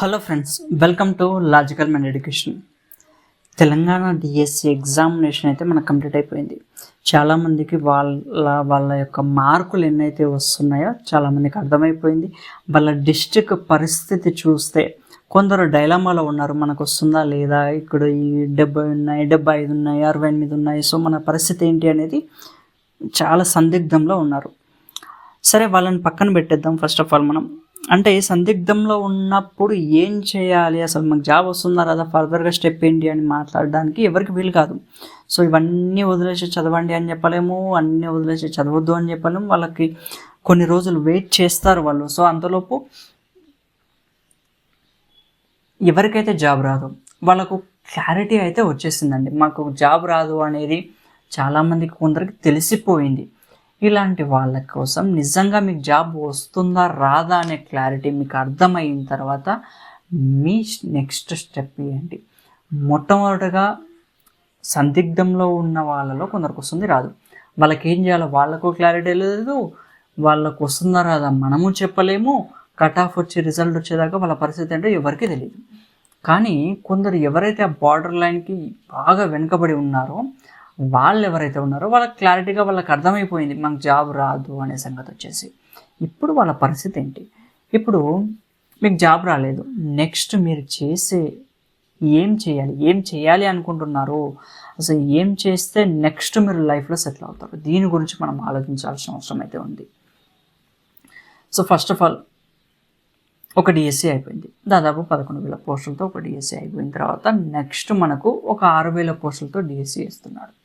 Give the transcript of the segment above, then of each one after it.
Hello friends welcome to logical mind education Telangana DSC examination అయితే మనకు complete అయిపోయింది. చాలామందికి వాళ్ళ వాళ్ళ యొక్క మార్కులు ఎన్నైతే వస్తున్నాయో చాలామందికి అర్థమైపోయింది. వాళ్ళ డిస్టిక్ పరిస్థితి చూస్తే కొందరు డైలామాలో ఉన్నారు. మనకు వస్తుందా లేదా? ఇక్కడ ఈ డెబ్బై ఉన్నాయి డెబ్బై ఐదు ఉన్నాయి అరవై ఎనిమిది ఉన్నాయి. సో మన పరిస్థితి ఏంటి అనేది చాలా సందిగ్ధంలో ఉన్నారు. సరే వాళ్ళని పక్కన పెట్టేద్దాం. ఫస్ట్ ఆఫ్ ఆల్ మనం అంటే సందిగ్ధంలో ఉన్నప్పుడు ఏం చేయాలి? అసలు మాకు జాబ్ వస్తుందా లేదా ఫర్దర్గా స్టెప్ ఏంటి అని మాట్లాడడానికి ఎవరికి వీలు కాదు. సో ఇవన్నీ వదిలేసి చదవండి అని చెప్పలేము అన్నీ వదిలేసి చదవద్దు అని చెప్పలేము. వాళ్ళకి కొన్ని రోజులు వెయిట్ చేస్తారు వాళ్ళు. సో అంతలోపు ఎవరికైతే జాబ్ రాదు వాళ్ళకు క్లారిటీ అయితే వచ్చేసిందండి. మాకు జాబ్ రాదు అనేది చాలామందికి కొందరికి తెలిసిపోయింది. ఇలాంటి వాళ్ళ కోసం నిజంగా మీకు జాబ్ వస్తుందా రాదా అనే క్లారిటీ మీకు అర్థమైన తర్వాత మీ నెక్స్ట్ స్టెప్ ఏంటి? మొట్టమొదటిగా సందిగ్ధంలో ఉన్న వాళ్ళలో కొందరికి వస్తుంది రాదు. వాళ్ళకి ఏం చేయాలో వాళ్ళకు క్లారిటీ లేదు వాళ్ళకు వస్తుందా రాదా మనము చెప్పలేము కట్ ఆఫ్ వచ్చి రిజల్ట్ వచ్చేదాకా వాళ్ళ పరిస్థితి అంటే ఎవరికి తెలియదు కానీ కొందరు ఎవరైతే ఆ బార్డర్ లైన్కి బాగా వెనుకబడి ఉన్నారో వాళ్ళు ఎవరైతే ఉన్నారో వాళ్ళకి క్లారిటీగా వాళ్ళకి అర్థమైపోయింది మనకు జాబ్ రాదు అనే సంగతి వచ్చేసి. ఇప్పుడు వాళ్ళ పరిస్థితి ఏంటి? ఇప్పుడు మీకు జాబ్ రాలేదు. నెక్స్ట్ మీరు చేసే ఏం చేయాలి? ఏం చేయాలి అనుకుంటున్నారు? అసలు ఏం చేస్తే నెక్స్ట్ మీరు లైఫ్లో సెటిల్ అవుతారు? దీని గురించి మనం ఆలోచించాల్సిన అవసరం అయితే ఉంది. సో ఫస్ట్ ఆఫ్ ఆల్ ఒక డిఎస్సి అయిపోయింది. దాదాపు పదకొండు వేల పోస్టులతో ఒక డిఎస్సి అయిపోయిన తర్వాత నెక్స్ట్ మనకు ఒక ఆరు వేల పోస్టులతో డిఎస్సి ఇస్తున్నాడు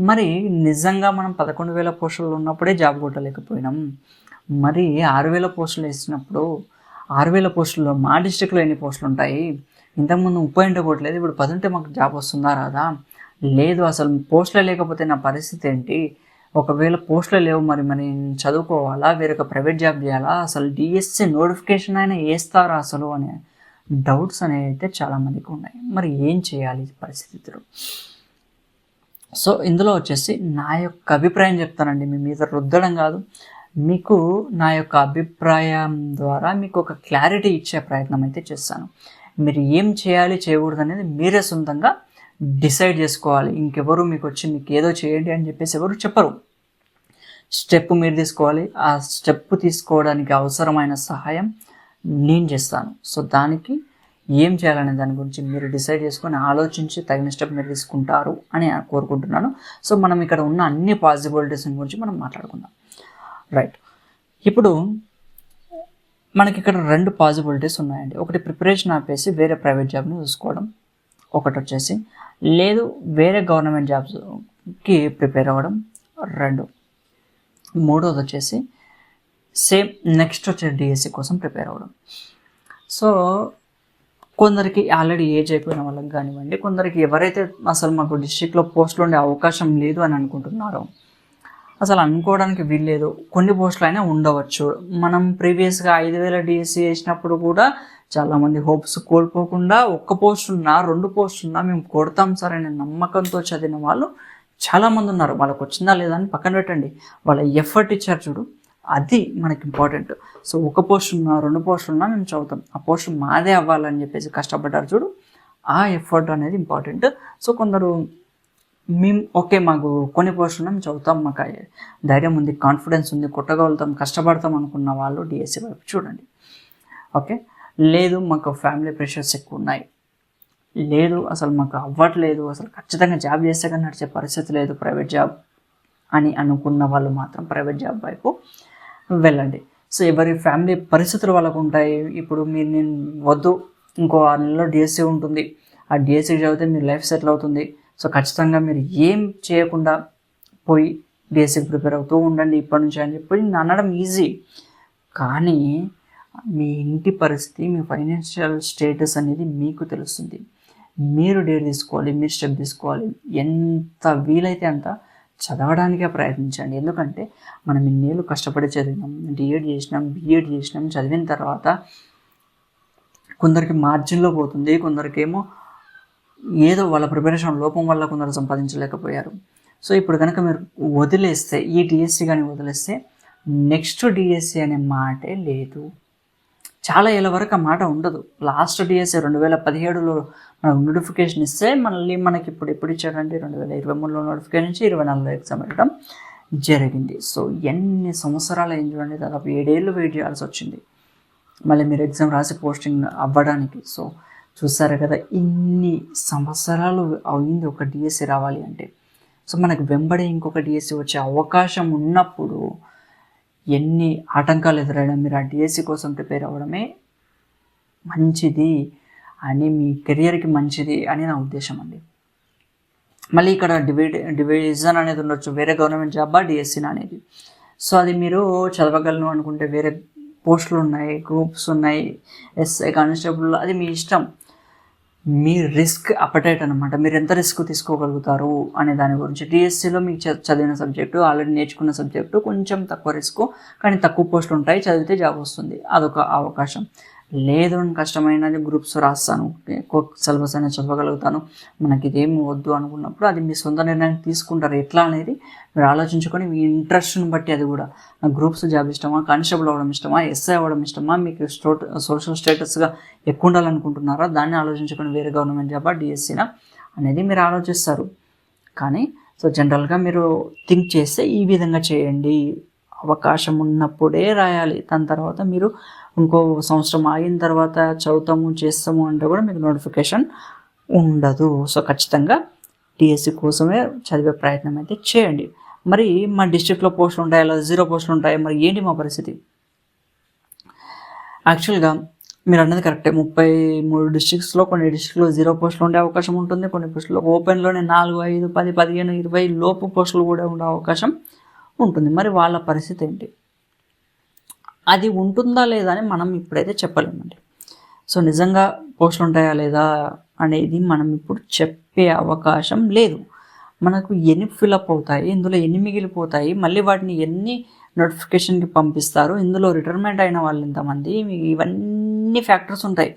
మరి నిజంగా మనం పదకొండు వేల పోస్టులు ఉన్నప్పుడే జాబ్ కొట్టలేకపోయినాం మరి ఆరు వేల పోస్టులు వేసినప్పుడు ఆరు వేల పోస్టుల్లో మా డిస్టిక్లో ఎన్ని పోస్టులు ఉంటాయి? ఇంతకుముందు ముప్పై ఉంటే కొట్టలేదు ఇప్పుడు పది ఉంటే మాకు జాబ్ వస్తుందా రాదా? లేదు అసలు పోస్టులే లేకపోతే నా పరిస్థితి ఏంటి? ఒకవేళ పోస్టులు లేవు మరి మరి నేను చదువుకోవాలా? వేరొక ప్రైవేట్ జాబ్ చేయాలా? అసలు డిఎస్సి నోటిఫికేషన్ అయినా వేస్తారా అసలు? అనే డౌట్స్ అనేవి అయితే చాలామందికి ఉన్నాయి. మరి ఏం చేయాలి పరిస్థితిలో పరిస్థితులు? సో ఇందులో వచ్చేసి నా యొక్క అభిప్రాయం చెప్తానండి. మీ మీద రుద్దడం కాదు. మీకు నా యొక్క అభిప్రాయం ద్వారా మీకు ఒక క్లారిటీ ఇచ్చే ప్రయత్నం అయితే చేస్తాను. మీరు ఏం చేయాలి చేయకూడదు అనేది మీరే సొంతంగా డిసైడ్ చేసుకోవాలి. ఇంకెవరు మీకు వచ్చి మీకు ఏదో చేయండి అని చెప్పేసి ఎవరు చెప్పరు. స్టెప్ మీరు తీసుకోవాలి. ఆ స్టెప్ తీసుకోవడానికి అవసరమైన సహాయం నేను చేస్తాను. సో దానికి ఏం చేయాలనే దాని గురించి మీరు డిసైడ్ చేసుకొని ఆలోచించి తగిన స్టెప్ మీరు తీసుకుంటారు అని కోరుకుంటున్నాను. సో మనం ఇక్కడ ఉన్న అన్ని పాసిబిలిటీస్ గురించి మనం మాట్లాడుకుందాం. రైట్. ఇప్పుడు మనకి ఇక్కడ రెండు పాసిబిలిటీస్ ఉన్నాయండి. ఒకటి ప్రిపరేషన్ ఆపేసి వేరే ప్రైవేట్ జాబ్ని చూసుకోవడం. ఒకటి వచ్చేసి లేదు వేరే గవర్నమెంట్ జాబ్స్కి ప్రిపేర్ అవ్వడం. రెండు. మూడోది వచ్చేసి సేమ్ నెక్స్ట్ వచ్చే డిఎస్సి కోసం ప్రిపేర్ అవ్వడం. సో కొందరికి ఆల్రెడీ ఏజ్ అయిపోయిన వాళ్ళకి కానివ్వండి కొందరికి ఎవరైతే అసలు మాకు డిస్ట్రిక్ట్లో పోస్టులు ఉండే అవకాశం లేదు అని అనుకుంటున్నారో అసలు అనుకోవడానికి వీల్లేదు. కొన్ని పోస్టులు అయినా ఉండవచ్చు. మనం ప్రీవియస్గా ఐదు వేల డిఎస్సి వేసినప్పుడు కూడా చాలామంది హోప్స్ కోల్పోకుండా ఒక్క పోస్ట్ ఉన్నా రెండు పోస్ట్ ఉన్నా మేము కొడతాం సార్ అనే నమ్మకంతో చదివిన వాళ్ళు చాలామంది ఉన్నారు. వాళ్ళకి వచ్చిందా లేదా అని పక్కన పెట్టండి. వాళ్ళ ఎఫర్ట్ ఇచ్చారు చూడు. అది మనకి ఇంపార్టెంట్. సో ఒక పోర్షన్ ఉన్నా రెండు పోర్షన్ ఉన్నా మేము చదువుతాం. ఆ పోర్షన్ మాదే అవ్వాలని చెప్పేసి కష్టపడ్డారు చూడు. ఆ ఎఫర్ట్ అనేది ఇంపార్టెంట్. సో కొందరు మేము ఓకే మాకు కొన్ని పోర్షన్ మేము చదువుతాం. మాకు ధైర్యం ఉంది కాన్ఫిడెన్స్ ఉంది కొట్టగలుగుతాం కష్టపడతాం అనుకున్న వాళ్ళు డిఎస్సి వైపు చూడండి. ఓకే? లేదు మాకు ఫ్యామిలీ ప్రెషర్స్ ఎక్కువ ఉన్నాయి. లేదు అసలు మాకు అవ్వట్లేదు అసలు ఖచ్చితంగా జాబ్ చేస్తే కానీ నడిచే పరిస్థితి లేదు ప్రైవేట్ జాబ్ అని అనుకున్న వాళ్ళు మాత్రం ప్రైవేట్ జాబ్ వైపు. వెళ్ళండి. సో ఎవరి ఫ్యామిలీ పరిస్థితులు వాళ్ళకు ఉంటాయి. ఇప్పుడు మీరు నేను వద్దు. ఇంకో ఆరు నెలలో డిఎస్సీ ఉంటుంది. ఆ డిఎస్సీ చదివితే మీరు లైఫ్ సెటిల్ అవుతుంది. సో ఖచ్చితంగా మీరు ఏం చేయకుండా పోయి డిఎస్సీకి ప్రిపేర్ అవుతూ ఉండండి ఇప్పటి నుంచి అని చెప్పి నేను అనడం ఈజీ. కానీ మీ ఇంటి పరిస్థితి మీ ఫైనాన్షియల్ స్టేటస్ అనేది మీకు తెలుస్తుంది. మీరు డేట్ తీసుకోవాలి మీరు స్టెప్ తీసుకోవాలి. ఎంత వీలైతే అంత చదవడానికే ప్రయత్నించండి. ఎందుకంటే మనం ఇన్నేళ్ళు కష్టపడి చదివినాం డిఎడ్ చేసినాం బిఎడ్ చేసినాం చదివిన తర్వాత కొందరికి మార్జిన్లో పోతుంది కొందరికేమో ఏదో వాళ్ళ ప్రిపరేషన్ లోపం వల్ల కొందరు సంపాదించలేకపోయారు. సో ఇప్పుడు కనుక మీరు వదిలేస్తే ఈ డిఎస్సి కానీ వదిలేస్తే నెక్స్ట్ డిఎస్సి అనే మాటే లేదు. చాలా ఏళ్ళ వరకు ఆ మాట ఉండదు. లాస్ట్ డిఎస్ఏ రెండు వేల పదిహేడులో మనకు నోటిఫికేషన్ ఇస్తే మళ్ళీ మనకి ఇప్పుడు ఎప్పుడు ఇచ్చారంటే రెండు వేల ఇరవై మూడులో నోటిఫికేషన్ ఇచ్చి ఇరవై నాలుగులో ఎగ్జామ్ పెట్టడం జరిగింది. సో ఎన్ని సంవత్సరాలు ఏం చూడండి. దాదాపు ఏడేళ్ళు వెయిట్ చేయాల్సి వచ్చింది. మళ్ళీ మీరు ఎగ్జామ్ రాసి పోస్టింగ్ అవ్వడానికి. సో చూసారు కదా ఇన్ని సంవత్సరాలు అయింది ఒక డిఎస్సి రావాలి అంటే. సో మనకు వెంబడి ఇంకొక డిఎస్సి వచ్చే అవకాశం ఉన్నప్పుడు ఎన్ని ఆటంకాలు ఎదురైనా మీరు ఆ డిఎస్సి కోసం ప్రిపేర్ అవ్వడమే మంచిది అని మీ కెరియర్కి మంచిది అని నా ఉద్దేశం అండి. మళ్ళీ ఇక్కడ డివైడ్ డివిజన్ అనేది ఉండొచ్చు వేరే గవర్నమెంట్ జాబా డిఎస్సీనా అనేది? సో అది మీరు చదవగలను అనుకుంటే వేరే పోస్టులు ఉన్నాయి గ్రూప్స్ ఉన్నాయి ఎస్ఐ కానిస్టేబుల్ అది మీ ఇష్టం. మీ రిస్క్ అపటైట్ అనమాట మీరు ఎంత రిస్క్ తీసుకోగలుగుతారు అనే దాని గురించి. డిఎస్సిలో మీకు చదివిన సబ్జెక్టు ఆల్రెడీ నేర్చుకున్న సబ్జెక్టు కొంచెం తక్కువ రిస్క్ కానీ తక్కువ పోస్టులు ఉంటాయి. చదివితే జాబ్ వస్తుంది. అదొక అవకాశం. లేదు కష్టమైనది గ్రూప్స్ రాస్తాను. ఎక్కువ సిలబస్ అనేది చదవగలుగుతాను. మనకి ఇదేమి వద్దు అనుకున్నప్పుడు అది మీ సొంత నిర్ణయం తీసుకుంటారు. ఎట్లా అనేది మీరు ఆలోచించుకొని మీ ఇంట్రెస్ట్ని బట్టి అది కూడా. నాకు గ్రూప్స్ జాబ్ ఇష్టమా? కానిస్టేబుల్ అవ్వడం ఇష్టమా? ఎస్ఐ అవ్వడం ఇష్టమా? మీకు స్టోట్ సోషల్ స్టేటస్గా ఎక్కువ ఉండాలనుకుంటున్నారా? దాన్ని ఆలోచించుకొని వేరే గవర్నమెంట్ జాబా డిఎస్సీనా అనేది మీరు ఆలోచిస్తారు. కానీ సో జనరల్గా మీరు థింక్ చేస్తే ఈ విధంగా చేయండి. అవకాశం ఉన్నప్పుడే రాయాలి. దాని తర్వాత మీరు ఇంకో సంవత్సరం ఆగిన తర్వాత చదువుతాము చేస్తాము అంటే కూడా మీకు నోటిఫికేషన్ ఉండదు. సో ఖచ్చితంగా టీఎస్సీ కోసమే చదివే ప్రయత్నం అయితే చేయండి. మరి మా డిస్ట్రిక్ట్లో పోస్టులు ఉంటాయి? లేదా జీరో పోస్టులు ఉంటాయి? మరి ఏంటి మా పరిస్థితి? యాక్చువల్గా మీరు అన్నది కరెక్టే. ముప్పై మూడు డిస్ట్రిక్ట్స్లో కొన్ని డిస్ట్రిక్ట్లో జీరో పోస్టులు ఉండే అవకాశం ఉంటుంది. కొన్ని పోస్టులో ఓపెన్లోనే నాలుగు ఐదు పది పదిహేను ఇరవై లోపు పోస్టులు కూడా ఉండే అవకాశం ఉంటుంది. మరి వాళ్ళ పరిస్థితి ఏంటి? అది ఉంటుందా లేదా అని మనం ఇప్పుడైతే చెప్పలేమండి. సో నిజంగా పోస్టులు ఉంటాయా లేదా అనేది మనం ఇప్పుడు చెప్పే అవకాశం లేదు. మనకు ఎన్ని ఫిలప్ అవుతాయి ఇందులో ఎన్ని మిగిలిపోతాయి మళ్ళీ వాటిని ఎన్ని నోటిఫికేషన్కి పంపిస్తారు ఇందులో రిటైర్మెంట్ అయిన వాళ్ళు ఎంతమంది మీకు ఇవన్నీ ఫ్యాక్టర్స్ ఉంటాయి.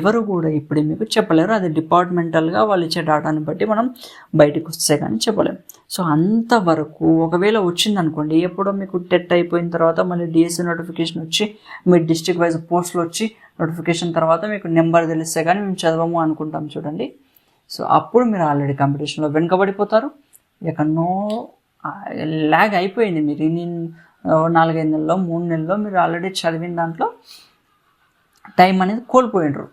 ఎవరు కూడా ఇప్పుడు మీకు చెప్పలేరు. అది డిపార్ట్మెంటల్గా వాళ్ళు ఇచ్చే డేటాని బట్టి మనం బయటకు వస్తే కానీ చెప్పలేము సో అంతవరకు ఒకవేళ వచ్చింది అనుకోండి ఎప్పుడో మీకు టెట్ అయిపోయిన తర్వాత మళ్ళీ డిఎస్సి నోటిఫికేషన్ వచ్చి మీ డిస్ట్రిక్ట్ వైజ్ పోస్టులు వచ్చి నోటిఫికేషన్ తర్వాత మీకు నెంబర్ తెలిస్తే కానీ మేము చదవము అనుకుంటాం చూడండి. సో అప్పుడు మీరు ఆల్రెడీ కాంపిటీషన్లో వెనుకబడిపోతారు. ఎక్కడో ల్యాగ్ అయిపోయింది మీరు. ఇన్ని నాలుగైదు నెలల్లో మూడు నెలల్లో మీరు ఆల్రెడీ చదివిన దాంట్లో టైం అనేది కోల్పోయినరు.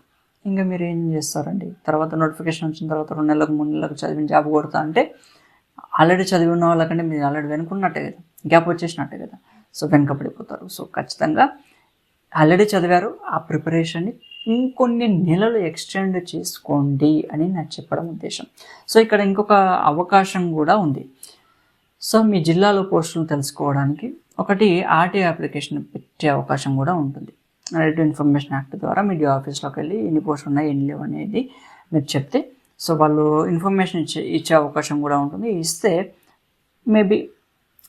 ఇంకా మీరు ఏం చేస్తారండి? తర్వాత నోటిఫికేషన్ వచ్చిన తర్వాత రెండు నెలలకు మూడు నెలలకు చదివిన జాబ్ కొడతా అంటే ఆల్రెడీ చదివి ఉన్న వాళ్ళకంటే మీరు ఆల్రెడీ వెనుకున్నట్టే కదా గ్యాప్ వచ్చేసినట్టే కదా. సో వెనుకబడిపోతారు. సో ఖచ్చితంగా ఆల్రెడీ చదివారు ఆ ప్రిపరేషన్ని ఇంకొన్ని నెలలు ఎక్స్టెండ్ చేసుకోండి అని నాకు చెప్పడం ఉద్దేశం. సో ఇక్కడ ఇంకొక అవకాశం కూడా ఉంది. సో మీ జిల్లాలో పోస్టులు తెలుసుకోవడానికి ఒకటి ఆర్టీఓ అప్లికేషన్ పెట్టే అవకాశం కూడా ఉంటుంది. రైట్ ఇన్ఫర్మేషన్ యాక్ట్ ద్వారా మీ ఆఫీస్లోకి వెళ్ళి ఎన్ని పోస్టులు ఉన్నాయి ఎన్ని లేవు అనేది మీరు చెప్తే సో వాళ్ళు ఇన్ఫర్మేషన్ ఇచ్చే ఇచ్చే అవకాశం కూడా ఉంటుంది. ఇస్తే మేబీ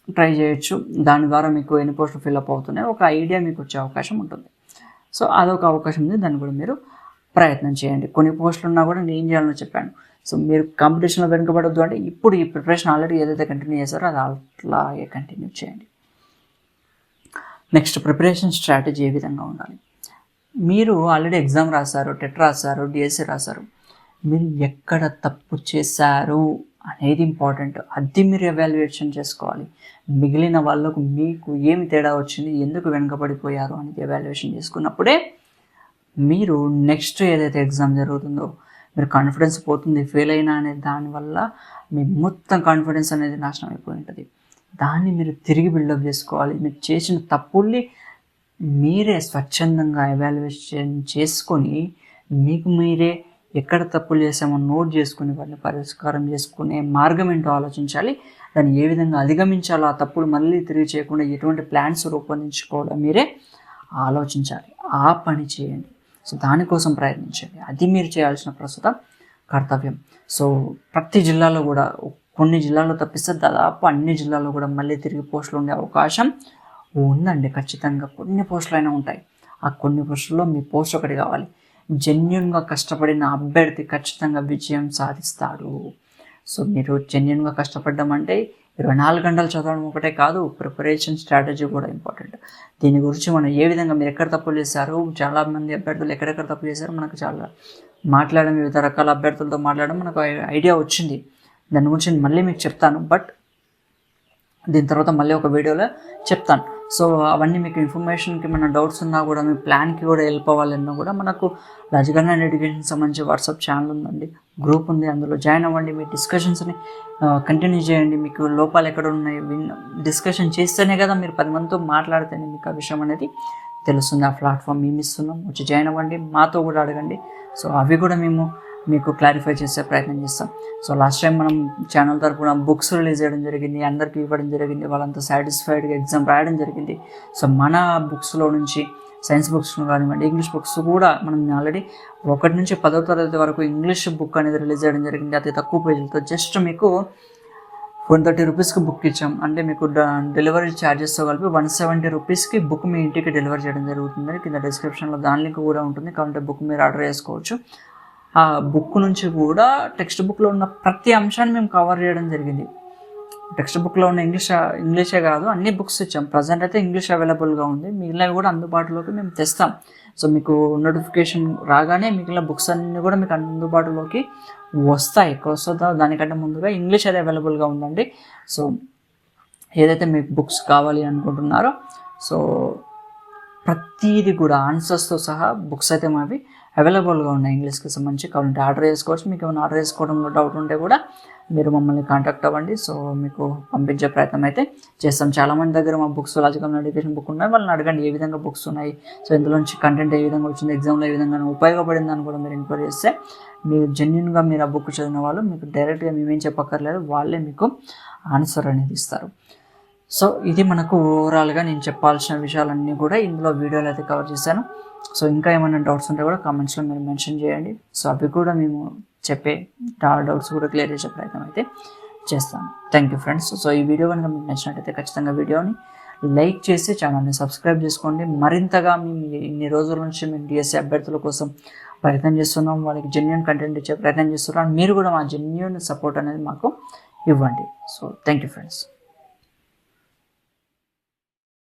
ట్రై చేయొచ్చు. దాని ద్వారా మీకు ఎన్ని పోస్టులు ఫిల్అప్ అవుతున్నాయి ఒక ఐడియా మీకు వచ్చే అవకాశం ఉంటుంది. సో అదొక అవకాశం ఉంది. దాన్ని కూడా మీరు ప్రయత్నం చేయండి. కొన్ని పోస్టులు ఉన్నా కూడా నేను ఏం చేయాలని చెప్పాను. సో మీరు కాంపిటీషన్లో వెనుకబడద్దు అంటే ఇప్పుడు ఈ ప్రిపరేషన్ ఆల్రెడీ ఏదైతే కంటిన్యూ చేశారో అది అట్లాగే కంటిన్యూ చేయండి. నెక్స్ట్ ప్రిపరేషన్ స్ట్రాటజీ ఏ విధంగా ఉండాలి? మీరు ఆల్రెడీ ఎగ్జామ్ రాశారు టెట్ రాశారు డిఎస్సి రాశారు. మీరు ఎక్కడ తప్పు చేశారు అనేది ఇంపార్టెంట్. అది మీరు ఎవాల్యుయేషన్ చేసుకోవాలి. మిగిలిన వాళ్ళకు మీకు ఏమి తేడా వచ్చింది ఎందుకు వెనుకబడిపోయారు అనేది ఎవాల్యుయేషన్ చేసుకున్నప్పుడే మీరు నెక్స్ట్ ఏదైతే ఎగ్జామ్ జరుగుతుందో మీరు కాన్ఫిడెన్స్ పోతుంది ఫెయిల్ అయినా అనే దానివల్ల మీ మొత్తం కాన్ఫిడెన్స్ అనేది నాశనం అయిపోయి ఉంటుంది. దాన్ని మీరు తిరిగి బిల్డప్ చేసుకోవాలి. మీరు చేసిన తప్పుల్ని మీరే స్వచ్ఛందంగా ఎవాల్యుయేషన్ చేసుకొని మీకు మీరే ఎక్కడ తప్పులు చేసామో నోట్ చేసుకుని వాటిని పరిష్కారం చేసుకునే మార్గం ఏంటో ఆలోచించాలి. దాన్ని ఏ విధంగా అధిగమించాలో ఆ తప్పులు మళ్ళీ తిరిగి చేయకుండా ఎటువంటి ప్లాన్స్ రూపొందించుకోవడం మీరే ఆలోచించాలి. ఆ పని చేయండి. సో దానికోసం ప్రయత్నించండి. అది మీరు చేయాల్సిన ప్రస్తుత కర్తవ్యం. సో ప్రతి జిల్లాలో కూడా కొన్ని జిల్లాల్లో తప్పిస్తే దాదాపు అన్ని జిల్లాల్లో కూడా మళ్ళీ తిరిగి పోస్టులు ఉండే అవకాశం ఉందండి. ఖచ్చితంగా కొన్ని పోస్టులు అయినా ఉంటాయి. ఆ కొన్ని పోస్టుల్లో మీ పోస్ట్ ఒకటి కావాలి. జెన్యున్గా కష్టపడిన అభ్యర్థి ఖచ్చితంగా విజయం సాధిస్తాడు. సో మీరు జెన్యున్గా కష్టపడడం అంటే ఇరవై నాలుగు గంటలు చదవడం ఒకటే కాదు ప్రిపరేషన్ స్ట్రాటజీ కూడా ఇంపార్టెంట్ దీని గురించి మనం ఏ విధంగా మీరు ఎక్కడ తప్పులు చేశారు చాలా మంది అభ్యర్థులు ఎక్కడెక్కడ తప్పు చేశారు మనకు చాలా మాట్లాడడం వివిధ రకాల అభ్యర్థులతో మాట్లాడడం మనకు ఐడియా వచ్చింది. దాని గురించి మళ్ళీ మీకు చెప్తాను బట్ దీని తర్వాత మళ్ళీ ఒక వీడియోలో చెప్తాను. సో అవన్నీ మీకు ఇన్ఫర్మేషన్కి మన డౌట్స్ ఉన్నా కూడా మీ ప్లాన్కి కూడా హెల్ప్ అవ్వాలన్నా కూడా మనకు రాజగన్న ఎడ్యుకేషన్ సంబంధించి వాట్సాప్ ఛానల్ ఉందండి. గ్రూప్ ఉంది అందులో జాయిన్ అవ్వండి. మీ డిస్కషన్స్ని కంటిన్యూ చేయండి. మీకు లోపాలు ఎక్కడ ఉన్నాయి? విన్ డిస్కషన్ చేస్తేనే కదా మీరు పది మందితో మాట్లాడితేనే మీకు ఆ విషయం అనేది తెలుస్తుంది. ఆ ప్లాట్ఫామ్ మేము ఇస్తున్నాం. వచ్చి జాయిన్ అవ్వండి. మాతో కూడా అడగండి. సో అవి కూడా మేము మీకు క్లారిఫై చేసే ప్రయత్నం చేస్తాం. సో లాస్ట్ టైం మనం ఛానల్ తరపున బుక్స్ రిలీజ్ చేయడం జరిగింది అందరికీ ఇవ్వడం జరిగింది వాళ్ళంతా సాటిస్ఫైడ్గా ఎగ్జామ్ రాయడం జరిగింది. సో మన బుక్స్లో నుంచి సైన్స్ బుక్స్ కానివ్వండి ఇంగ్లీష్ బుక్స్ కూడా మనం ఆల్రెడీ ఒకటి నుంచి పదో తరగతి వరకు ఇంగ్లీష్ బుక్ అనేది రిలీజ్ చేయడం జరిగింది. అతి తక్కువ పేజీలతో. జస్ట్ మీకు వన్ థర్టీ రూపీస్కి బుక్ ఇచ్చాం. అంటే మీకు డెలివరీ ఛార్జెస్తో కలిపి వన్ సెవెంటీ రూపీస్కి బుక్ మీ ఇంటికి డెలివరీ చేయడం జరుగుతుంది. కింద డిస్క్రిప్షన్లో దాని లింక్ కూడా ఉంటుంది. కాబట్టి బుక్ మీరు ఆర్డర్ చేసుకోవచ్చు. ఆ బుక్ నుంచి కూడా టెక్స్ట్ బుక్లో ఉన్న ప్రతి అంశాన్ని మేము కవర్ చేయడం జరిగింది. టెక్స్ట్ బుక్లో ఉన్న ఇంగ్లీష్ ఇంగ్లీషే కాదు అన్ని బుక్స్ ఇచ్చాం. ప్రజెంట్ అయితే ఇంగ్లీష్ అవైలబుల్గా ఉంది. మిగిలినవి కూడా అందుబాటులోకి మేము తెస్తాం. సో మీకు నోటిఫికేషన్ రాగానే మిగిలిన బుక్స్ అన్నీ కూడా మీకు అందుబాటులోకి వస్తాయి. వస్తుందో దానికంటే ముందుగా ఇంగ్లీష్ అయితే అవైలబుల్గా ఉందండి. సో ఏదైతే మీకు బుక్స్ కావాలి అనుకుంటున్నారో సో ప్రతీది కూడా ఆన్సర్స్తో సహా బుక్స్ అయితే మావి అవైలబుల్గా ఉన్నాయి ఇంగ్లీష్కి సంబంధించి కావాలంటే ఆర్డర్ చేసుకోవచ్చు మీకు ఏమైనా ఆర్డర్ చేసుకోవడంలో డౌట్ ఉంటే కూడా మీరు మమ్మల్ని కాంటాక్ట్ అవ్వండి. సో మీకు పంపించే ప్రయత్నం అయితే చేస్తాం. చాలామంది దగ్గర మా బుక్స్ లాజికల్ ఎడ్యుకేషన్ బుక్ ఉన్నాయి. వాళ్ళని అడగండి ఏ విధంగా బుక్స్ ఉన్నాయి. సో ఇందులోంచి కంటెంట్ ఏ విధంగా వచ్చింది ఎగ్జామ్లో ఏ విధంగా ఉపయోగపడింది అని కూడా మీరు ఎంక్వైరీ చేస్తే మీరు జెన్యున్గా మీరు ఆ బుక్ చదివిన వాళ్ళు మీకు డైరెక్ట్గా మేమేం చెప్పక్కర్లేదు. వాళ్ళే మీకు ఆన్సర్ అనేది ఇస్తారు. సో ఇది మనకు ఓవరాల్గా నేను చెప్పాల్సిన విషయాలన్నీ కూడా ఇందులో వీడియోలో అయితే కవర్ చేశాను. సో ఇంకా ఏమైనా డౌట్స్ ఉంటే కూడా కామెంట్స్లో మీరు మెన్షన్ చేయండి. సో అవి కూడా మేము చెప్పే డౌట్స్ కూడా క్లియర్ చేసే ప్రయత్నం అయితే చేస్తాను. థ్యాంక్ యూ ఫ్రెండ్స్ సో ఈ వీడియో కనుక మీకు నచ్చినట్టయితే ఖచ్చితంగా వీడియోని లైక్ చేసి ఛానల్ని సబ్స్క్రైబ్ చేసుకోండి. మరింతగా మేము ఇన్ని రోజుల నుంచి మేము డిఎస్సీ అభ్యర్థుల కోసం ప్రయత్నం చేస్తున్నాం. వాళ్ళకి జెన్యున్ కంటెంట్ ఇచ్చే ప్రయత్నం చేస్తున్నాం. మీరు కూడా మా జెన్యున్ సపోర్ట్ అనేది మాకు ఇవ్వండి. So thank you friends